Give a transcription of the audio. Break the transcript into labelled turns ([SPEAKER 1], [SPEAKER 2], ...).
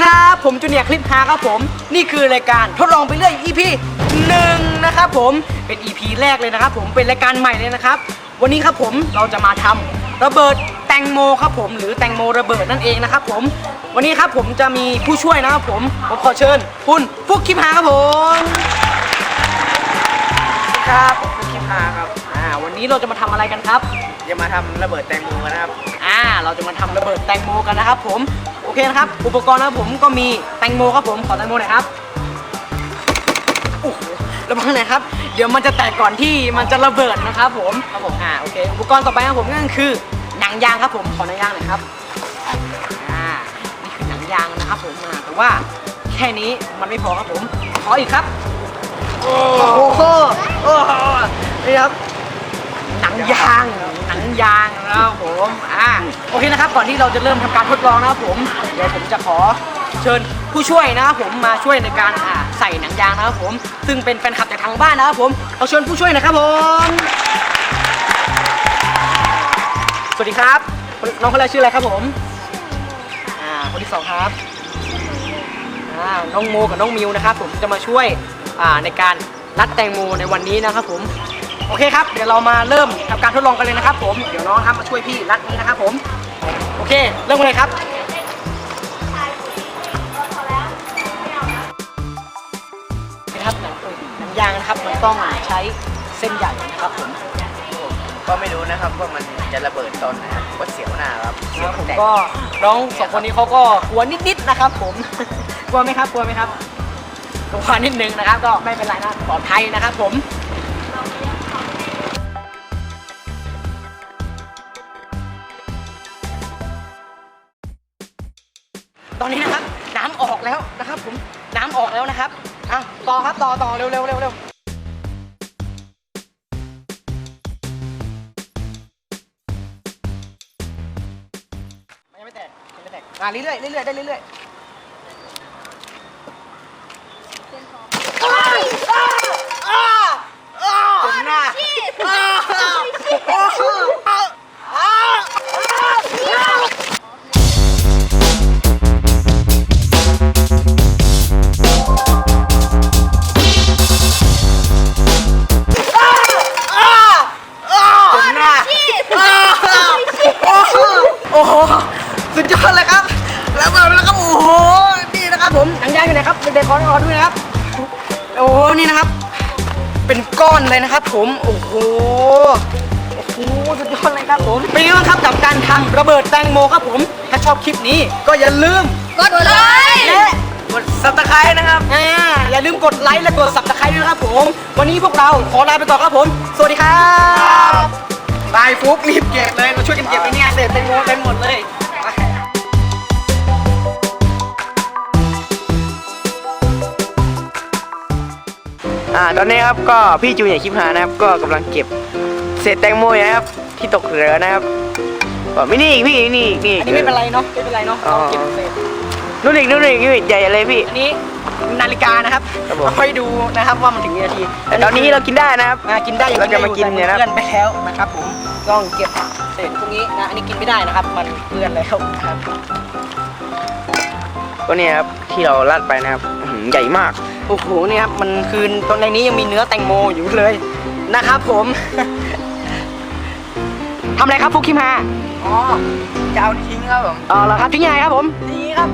[SPEAKER 1] ครับ ผมจูเนียร์คลิปฮาครับผม นี่คือรายการทดลองไปเรื่อย EP หนึ่งนะครับผมเป็น EP แรกเลยนะครับผมเป็นรายการใหม่เลยนะครับ วันนี้ครับผมเราจะมาทำระเบิดแตงโมครับผม หรือแตงโมระเบิดนั่นเองนะครับผม วันนี้ครับผมจะมีผู้ช่วยนะครับผมผมขอเชิญคุณฟุกคลิปฮาครับผมครับผมฟุกคลิปฮาครับ อ่าวันนี้เราจะมาทำอะไรกันครับ
[SPEAKER 2] จะมาทำระเบิดแตงโมกันนะครับ
[SPEAKER 1] อ่า เราจะมาทำระเบิดแตงโมกันนะครับผมโอ เคนะครับ อุปกรณ์นะครับผมก็มีแตงโมครับผมขอแตงโมหน่อยครับโอ้โหระวังหน่อยครับ เดี๋ยวมันจะแตกก่อนที่มันจะระเบิดนะครับผมครับผมอ่าโอเค อุปกรณ์ต่อไปครับผมก็คือหนังยางครับผมขอหนังยางหน่อยครับอ่านี่คือหนังยางนะครับผมอ่าแต่ว่าแค่นี้มันไม่พอครับผมขออีกครับโอ้โหโอ้โหนี่ครับหนังยาง ยางนะครับผมอ่าโอเคนะครับก่อนที่เราจะเริ่มทำการทดลองนะครับผมเดี๋ยวผมจะขอเชิญผู้ช่วยนะครับผมมาช่วยในการอ่าใส่หนังยางนะครับผม ซึ่งเป็นแฟนคลับจากทางบ้านนะครับผมเราเชิญผู้ช่วยหนะครับผม สวัสดีครับนน้องคนแรกชื่ออะไรครับผมอ่าคนที่สองครับอ่าน้องโมกับน้องมิวนะครับผมจะมาช่วยอ่าในการรัดแตงโมในวันนี้นะครับผม โอเคครับ เดี๋ยวเรามาเริ่มทำการทดลองกันเลยนะครับ ผม เดี๋ยวน้องครับมาช่วยพี่รัดนี้นะครับผม โอเค เริ่มกันเลยครับนะครับหนังหนังยางนะครับ มันต้องใช้เส้นใหญ่นะครับผม
[SPEAKER 2] ก็ไม่รู้นะครับว่ามันจะระเบิดตอนไหนครับว่าเสียวหน้าครับเสียว
[SPEAKER 1] ผม
[SPEAKER 2] แตก
[SPEAKER 1] ก็น้องสองคนนี้เขาก็กลัวนิดๆนะครับ ผม กลัวไหมครับ กลัวไหมครับกลัวนิดนึงนะครับ ก็ไม่เป็นไรนะปลอดภัยนะครับ ผม ตอนนี้นะครับ น้ำออกแล้วนะครับ ผมน้ำออกแล้วนะครับอะต่อครับต่อต่อเร็วเร็วเร็วเร็วยังไม่แตกยังไม่แตกอะเรื่อยๆเรื่อยได้เรื่อย สุดยอดเลยครับ แล้วมาแล้วครับโอ้โหนี่นะครับผมหนังยางอยู่ไหนครับเด็กๆขอขอดูหนะครับ โอ้โหนี่นะครับ เป็นก้อนเลยนะครับ ผมโอ้โหโอ้โหสุดยอดเลยครับผมเป็นยังไงบ้างครับกับการทำระเบิดแตงโมครับผม ถ้าชอบคลิปนี้ก็อย่าลืม
[SPEAKER 3] กดไลค์
[SPEAKER 1] และกด subscribe นะครับอ่าอย่าลืมกดไลค์และกด subscribe ด้วยนะครับผม วันนี้พวกเราขอลาไปก่อนครับผม สวัสดีครับบายฟุกรีบเก็บเลยมาช่วยกันเก็บไปเนี่ยเศษแตงโมเต็มหมดเลย
[SPEAKER 2] ตอนนี้ครับก็พี่จูเนียร์คลิปหานะครับ ก็กำลังเก็บเศษแตงโมอยู่นะครับ ที่ตกเหลือนะครับก็ไม่นี่อีกพี่นี่อีกนี่
[SPEAKER 1] อันนี้ไม่เป็นไรเนาะไม่เป็นไรเนาะเราเก็บเศษ
[SPEAKER 2] นู่นอีกนู่นอีกนู่นอีกใหญ่เลยพี่
[SPEAKER 1] อันนี้นาฬิกานะครับ
[SPEAKER 2] ครับผม
[SPEAKER 1] เราค่อยดูนะครับว่ามันถึงกี่นาที
[SPEAKER 2] แต่ตอนนี้เรากินได้นะครับ
[SPEAKER 1] อ่ากินได้อยู่
[SPEAKER 2] เราจะมากินเนี่ยนะ
[SPEAKER 1] เพื่อนไปแล้วนะครับผมต้องเก็บเศษพวกนี้นะอันนี้กินไม่ได้นะครับ มันเปื้อนแล้วนะครับ
[SPEAKER 2] ก็เนี่ยครับที่เราลัดไปนะครับอื้อหือใหญ่มาก
[SPEAKER 1] โอ้โหเนี่ยครับมันคือตรงในนี้ยังมีเนื้อแตงโมอยู่เลยนะครับผม ทำอะไรครับฟุกคิมฮา
[SPEAKER 2] อ๋อจะเอาทิ้งครับผม
[SPEAKER 1] เออเหรอครับทิ้งยังไงครับผม นี่ครับ